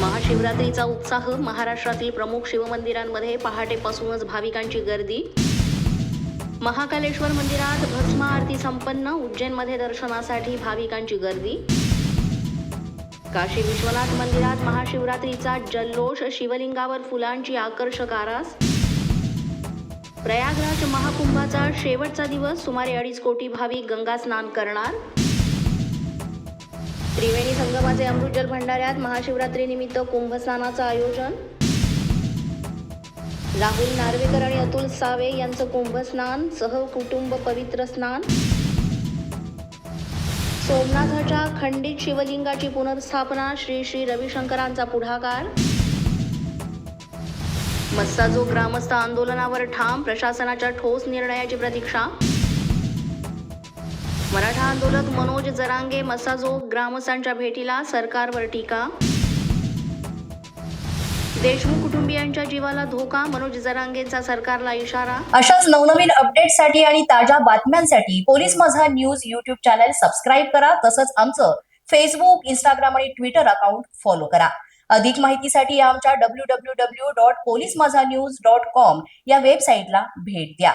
महाशिवरात्रीचा उत्साह महाराष्ट्रातील प्रमुख शिवमंदिरांमध्ये पहाटेपासूनच भाविकांची गर्दी. महाकालेश्वर मंदिरात भस्म आरती संपन्न उज्जैनमध्ये दर्शनासाठी भाविकांची गर्दी. काशी विश्वनाथ मंदिरात महाशिवरात्रीचा जल्लोष शिवलिंगावर फुलांची आकर्षक आरास. प्रयागराज महाकुंभाचा शेवटचा दिवस सुमारे अडीच कोटी भाविक गंगा स्नान करणार. त्रिवेणी संगमाचे अमृतजल भंडाऱ्यात महाशिवरात्रीनिमित्त कुंभस्नानाचं आयोजन. राहुल नार्वेकर आणि अतुल सावे यांचं कुंभस्नान सहकुटुंब पवित्र स्नान. सोमनाथाच्या खंडित शिवलिंगाची पुनर्स्थापना श्री श्री रविशंकरांचा पुढाकार. मस्साजो ग्रामस्थ आंदोलनावर ठाम प्रशासनाच्या ठोस निर्णयाची प्रतीक्षा. मराठा आंदोलक मनोज जरांगे मसाजो ग्रामस्थांच्या भेटीला सरकारवर टीका. देशमुख कुटुंबियांच्या जीवाला धोका मनोज जरांगेंचा सरकारला इशारा. अशाच नवनवीन अपडेटसाठी आणि ताज्या बातम्यांसाठी police Majha news YouTube channel subscribe करा तसंच आमचं फेसबुक इंस्टाग्राम आणि ट्विटर अकाउंट फॉलो करा. अधिक माहितीसाठी आमच्या W W W dot police Majha news dot com या वेबसाईटला भेट द्या.